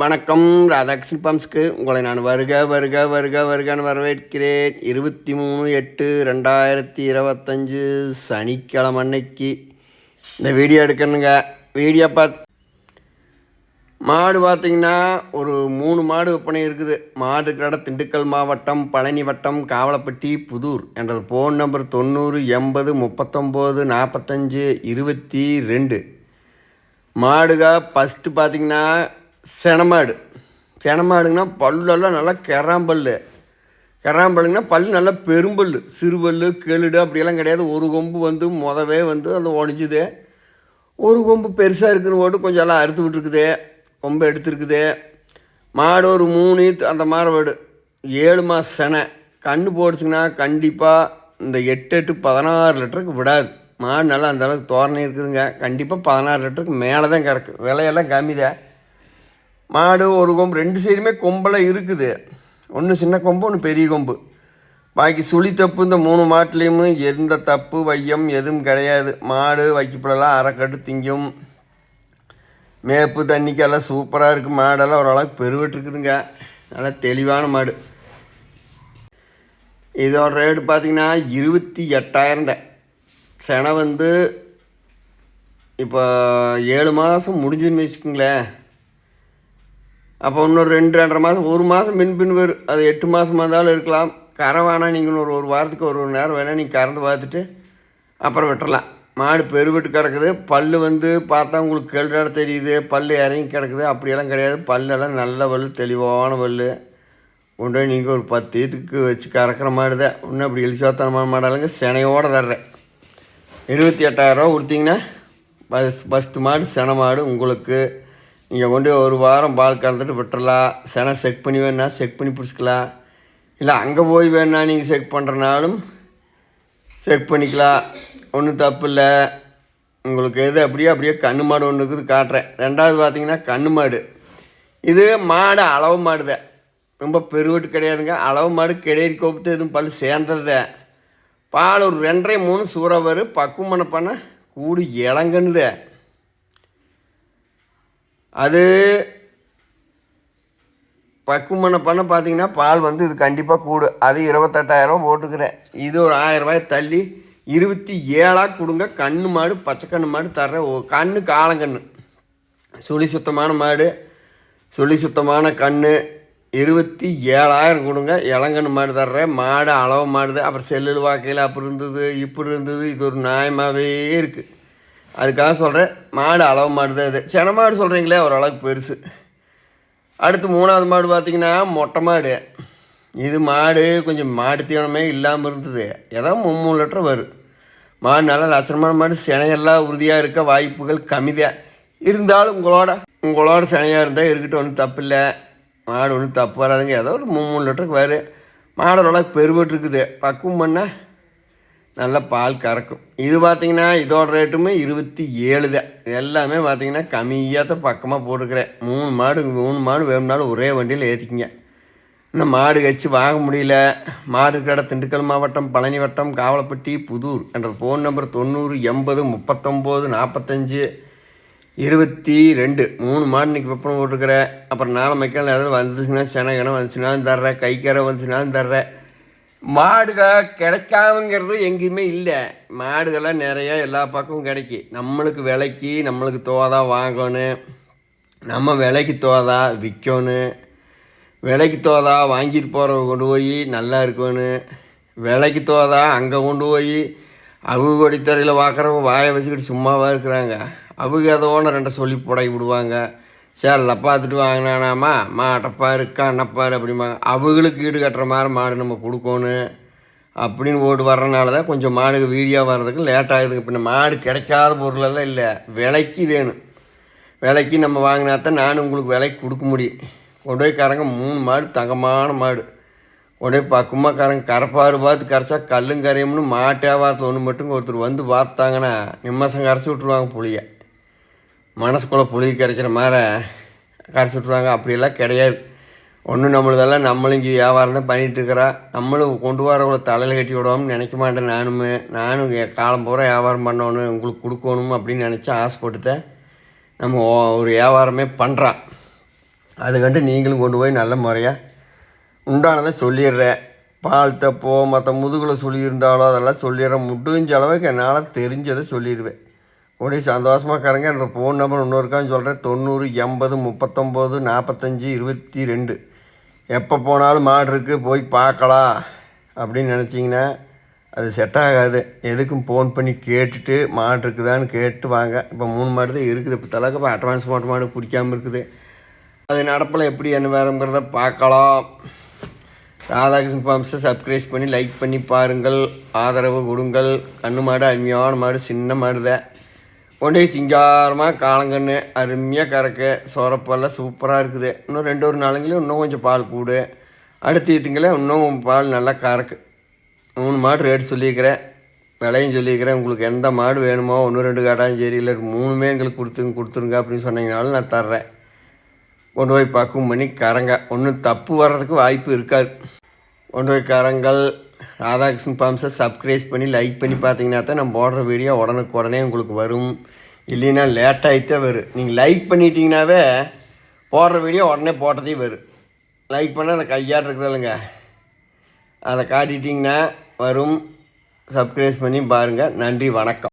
வணக்கம் ராதாகிருஷ்ணன் பம்ஸ்க்கு உங்களை நான் வருக வருக வருக வருகன்னு வரவேற்கிறேன். இருபத்தி மூணு எட்டு ரெண்டாயிரத்தி இருபத்தஞ்சு சனிக்கிழமை அன்னைக்கு. இந்த வீடியோ எடுக்கணுங்க. வீடியோ பார்த்து மாடு பார்த்தீங்கன்னா ஒரு மூணு மாடு விற்பனை இருக்குது. மாடு இருக்கிற இடம் திண்டுக்கல் மாவட்டம் பழனி வட்டம் காவலப்பட்டி புதூர் என்றது. ஃபோன் நம்பர் தொண்ணூறு எண்பது முப்பத்தொம்போது நாற்பத்தஞ்சு இருபத்தி ரெண்டு. மாடுக ஃபஸ்ட்டு பார்த்தீங்கன்னா செனமாடு. செனமாடுங்கன்னா பல்லெல்லாம் நல்லா கெராம்பல் கெராம்பல்லுங்கன்னா பல் நல்லா பெரும்பல் சிறுபல் கெளுடு அப்படியெல்லாம் கிடையாது. ஒரு கொம்பு வந்து மொதவே வந்து அந்த உடஞ்சுது ஒரு கொம்பு பெருசாக இருக்குன்னு போட்டு கொஞ்சம் எல்லாம் அறுத்து விட்டுருக்குது. கொம்பு எடுத்துருக்குது. மாடு ஒரு மூணு அந்த மாதிரி வீடு ஏழு மாதம் செனை. கண்ணு போடுச்சுங்கன்னா கண்டிப்பாக இந்த எட்டு எட்டு பதினாறு லிட்டருக்கு விடாது. மாடு நல்லா அந்த அளவுக்கு தோரணை இருக்குதுங்க. கண்டிப்பாக பதினாறு லிட்டருக்கு மேலே தான் கறக்கு. விலையெல்லாம் கம்மி தான் மாடு ஒரு கொம்பு ரெண்டு சைடுமே கொம்பெல்லாம் இருக்குது. ஒன்று சின்ன கொம்பு ஒன்று பெரிய கொம்பு. பாக்கி சுழி தப்பு இந்த மூணு மாட்டுலேயும் எந்த தப்பு வையம் எதுவும் கிடையாது. மாடு வைக்கப்படலாம் அரைக்கட்டு திங்கும். மேப்பு தண்ணிக்கெல்லாம் சூப்பராக இருக்குது மாடெல்லாம் ஓரளவுக்கு பெருவிட்டுருக்குதுங்க. நல்லா தெளிவான மாடு. இதோட ரேட்டு பார்த்தீங்கன்னா இருபத்தி எட்டாயிரம் தான். செனை வந்து இப்போ ஏழு மாதம் முடிஞ்சுன்னு வச்சுக்கோங்களேன். அப்போ இன்னொரு ரெண்டு ரெண்டரை மாதம் ஒரு மாதம் மின் பின் வரும் அது எட்டு மாதமாக இருந்தாலும் இருக்கலாம். கரை வேணால் நீங்கள் இன்னொரு ஒரு வாரத்துக்கு ஒரு ஒரு நேரம் வேணால் நீங்கள் கறந்து பார்த்துட்டு அப்புறம் விட்டுறலாம் மாடு பெருவிட்டு கிடக்குது. பல் வந்து பார்த்தா உங்களுக்கு கேள்வியோட தெரியுது. பல் இறங்கி கிடக்குது. அப்படியெல்லாம் கிடையாது. பல்லெல்லாம் நல்ல பல் தெளிவான பல் கொண்டு நீங்கள் ஒரு பத்து இதுக்கு வச்சு கறக்கிற மாடு தான் இன்னும் அப்படி எலிசோத்தனமான மாடலுங்க சினையோடு தர்றேன். இருபத்தி எட்டாயிரரூவா கொடுத்தீங்கன்னா பஸ் ஃபஸ்ட்டு மாடு செனை மாடு உங்களுக்கு நீங்கள் கொண்டு ஒரு வாரம் பால் கறந்துட்டு விட்டுறலாம் செனை செக் பண்ணி வேணா செக் பண்ணி பிடிச்சிக்கலாம். இல்லை அங்கே போய் வேணா நீங்கள் செக் பண்ணுறனாலும் செக் பண்ணிக்கலாம். ஒன்றும் தப்பு இல்லை. உங்களுக்கு எது அப்படியே அப்படியே கண்ணு மாடு ஒன்று இருக்குது காட்டுறேன். ரெண்டாவது பார்த்தீங்கன்னா கண்ணு மாடு. இது மாடு அளவு மாடுத ரொம்ப பெருவட்டு கிடையாதுங்க. அளவு மாடு கிடையாது கோபத்து எதுவும் பல் சேர்ந்தது. பால் ஒரு ரெண்டரை மூணு சூறா வரும். பக்குவம் பண்ண பண்ண கூடு இளங்கன்னுதே. அது பக்குவம் பண்ண பண்ண பார்த்தீங்கன்னா பால் வந்து இது கண்டிப்பாக கூடு. அது இருபத்தெட்டாயிரரூவா போட்டுக்கிறேன். இது ஒரு ஆயிரரூபாய் தள்ளி இருபத்தி ஏழாக கொடுங்க. கண்ணு மாடு பச்சை கண்ணு மாடு தர்றேன். ஓ கண்ணு காலங்கண்ணு சுழி சுத்தமான மாடு. சுழி சுத்தமான கண்ணு. இருபத்தி ஏழாயிரம் கொடுங்க. இளங்கண்ணு மாடு தர்றேன். மாடு அளவு மாடுது. அப்புறம் செல்லில் வாக்கையில் அப்படி இருந்தது இப்படி இருந்தது. இது ஒரு நியாயமாகவே இருக்குது அதுக்காக சொல்கிறேன் மாடு அளவு மாடு தான் இது. சென மாடு சொல்கிறீங்களே ஓரளவுக்கு பெருசு. அடுத்து மூணாவது மாடு பார்த்தீங்கன்னா மொட்டை மாடு. இது மாடு கொஞ்சம் மாடு தீவனமே இல்லாமல் இருந்தது. ஏதோ மூணு மூணு லிட்டர் வரும் மாடு நல்லா லட்சணமான மாடு சினையெல்லாம் உறுதியாக இருக்க வாய்ப்புகள் கம்மிதான் இருந்தாலும் உங்களோட உங்களோட சினையாக இருந்தால் இருக்கட்டும் ஒன்றும் தப்பு இல்லை மாடு ஒன்றும் தப்பு வராதுங்க. ஏதோ ஒரு மூணு மூணு லிட்டருக்கு வரும் மாடோட பெருபட்டு இருக்குது பக்குவம் பண்ணால் நல்ல பால் கறக்கும். இது பார்த்திங்கன்னா இதோட ரேட்டுமே இருபத்தி ஏழு தான். எல்லாமே பார்த்தீங்கன்னா கம்மியாக தான் பக்கமாக போட்டுக்கிறேன். மூணு மாடு மூணு மாடு வேணும்னாலும் ஒரே வண்டியில் ஏற்றிக்கிங்க இன்னும் மாடு கட்சி வாங்க முடியல. மாடு கடை திண்டுக்கல் மாவட்டம் பழனி வட்டம் காவலப்பட்டி புதூர் என்ற ஃபோன் நம்பர் தொண்ணூறு எண்பது முப்பத்தொம்போது நாற்பத்தஞ்சு இருபத்தி ரெண்டு. மூணு மாடு இன்றைக்கி விற்பனை போட்டுருக்குறேன் அப்புறம் நாலு மைக்கால் ஏதாவது வந்துச்சுன்னா செனகனம் வந்துச்சுனாலும் தர்றேன். கைக்கரை வந்துச்சுனாலும் தர்றேன். மாடுகள் கிடைக்காமங்கிறது எங்கேயுமே இல்லை. மாடுகள்லாம் நிறையா எல்லா பக்கமும் கிடைக்கி. நம்மளுக்கு விலைக்கு நம்மளுக்கு தோதா வாங்கணும் நம்ம விலைக்கு தோதா விற்கணும் விலைக்கு தோதா வாங்கிட்டு போகிறவங்க கொண்டு போய் நல்லா இருக்கணும் விலைக்கு தோதா அங்கே கொண்டு போய் அவங்க கொடித்தரையில் பார்க்குறவங்க வாயை வச்சுக்கிட்டு சும்மாவாக இருக்கிறாங்க. அவங்க அதோன்னு ரெண்டை சொல்லி புடை விடுவாங்க. சேரில் பார்த்துட்டு வாங்கினானாமா? மாட்டப்பாரு கண்ணப்பாரு அப்படிம்பாங்க. அவங்களுக்கு ஈடு கட்டுற மாதிரி மாடு நம்ம கொடுக்கணும் அப்படின்னு ஓட்டு வர்றனால தான் கொஞ்சம் மாடுக்கு வீடியோ வர்றதுக்கு லேட் ஆகுதுங்க. பின்ன மாடு கிடைக்காத பொருளெல்லாம் இல்லை. விலைக்கு வேணும். விலைக்கு நம்ம வாங்கினா தான் நானும் உங்களுக்கு விலைக்கு கொடுக்க முடியும். கொண்டு போய் கறங்க மூணு மாடு தங்கமான மாடு. கொண்டு போய் பக்கமாக கறங்க கரப்பாறு பார்த்து கரைச்சா கல்லும் கரையும்னு மாட்டே பார்த்து ஒன்று மட்டும் ஒருத்தர் வந்து பார்த்தாங்கன்னா நிம்மசம் கரைச்சி விட்ருவாங்க புளியை. மனசுக்குள்ளே புளி கரைக்கிற மாதிரி கரைச்சி விட்ருவாங்க அப்படியெல்லாம் கிடையாது. ஒன்றும் நம்மளதெல்லாம் நம்மளும் இங்கே வியாபாரம் தான் பண்ணிகிட்ருக்குறா நம்மளும் கொண்டு வரவங்கள தலையில் கட்டி விடாமல் நினைக்க மாட்டேன் நானுமே. நானும் என் காலம் பூரா வியாபாரம் பண்ணணும் உங்களுக்கு கொடுக்கணும் அப்படின்னு நினச்சி ஆசைப்பட்டுதான் நம்ம ஒரு வியாபாரமே பண்ணுறான் அதுக்கண்டு நீங்களும் கொண்டு போய் நல்ல முறையாக உண்டானதை சொல்லிடுறேன் பால் தப்போ மற்ற முதுகில் சொல்லியிருந்தாலோ அதெல்லாம் சொல்லிடுறேன் முடிஞ்ச அளவுக்கு என்னால் தெரிஞ்சதை சொல்லிடுவேன். உடனே சந்தோஷமாக என்ற ஃபோன் நம்பர் இன்னொருக்கான்னு சொல்கிறேன் தொண்ணூறு எண்பது முப்பத்தொம்போது நாற்பத்தஞ்சி இருபத்தி ரெண்டு. எப்போ போனாலும் மாடு இருக்குது போய் பார்க்கலாம் அப்படின்னு நினச்சிங்கன்னா அது செட் ஆகாது. எதுக்கும் ஃபோன் பண்ணி கேட்டுட்டு மாடு இருக்குதான்னு கேட்டு வாங்க. இப்போ மூணு மாடு தான் இருக்குது. இப்போ தலைக்கு இப்போ அட்வான்ஸ் மாட்டு மாடு பிடிக்காமல் இருக்குது. அது நடப்பில் எப்படி என்ன வேறுங்கிறத பார்க்கலாம். ராதாகிருஷ்ணன் ஃபார்ம்ஸை சப்ஸ்கிரைப் பண்ணி லைக் பண்ணி பாருங்கள். ஆதரவு கொடுங்கள். கண்ணு மாடு அருமையான மாடு சின்ன மாடு தான் கொண்டே சிங்காரமாக காலங்கன்று அருமையாக கறக்கு சொரப்பெல்லாம் சூப்பராக இருக்குது. இன்னும் ரெண்டு ஒரு நாளுங்களே இன்னும் கொஞ்சம் பால் கூடு. அடுத்த இதுங்களே இன்னும் பால் நல்லா கறக்கு. மூணு மாடு ரேட் சொல்லியிருக்கிறேன். விலையும் சொல்லியிருக்கிறேன். உங்களுக்கு எந்த மாடு வேணுமோ ஒன்று ரெண்டு காட்டாலும் சரி இல்லை மூணுமே எங்களுக்கு கொடுத்துங்க கொடுத்துருங்க அப்படின்னு சொன்னீங்கனாலும் நான் தர்றேன். கொண்டு போய் பக்குவம் பண்ணி கரங்க. ஒன்றும் தப்பு வர்றதுக்கு வாய்ப்பு இருக்காது. கொண்டு போய் கரங்கள் ராதாகிருஷ்ணன் ஃபார்ம்ஸை சப்ஸ்கிரைப் பண்ணி லைக் பண்ணி பார்த்தீங்கன்னா தான் நம்ம போடுற வீடியோ உடனுக்கு உடனே உங்களுக்கு வரும். இல்லைன்னா லேட்டாகிட்டே வரும். நீங்கள் லைக் பண்ணிட்டீங்கன்னாவே போடுற வீடியோ உடனே போட்டதே வரும். லைக் பண்ணால் அந்த கையாட் இருக்குது இல்லைங்க. அதை காட்டிட்டிங்கன்னா வரும். சப்ஸ்கிரைப் பண்ணி பாருங்கள் நன்றி வணக்கம்.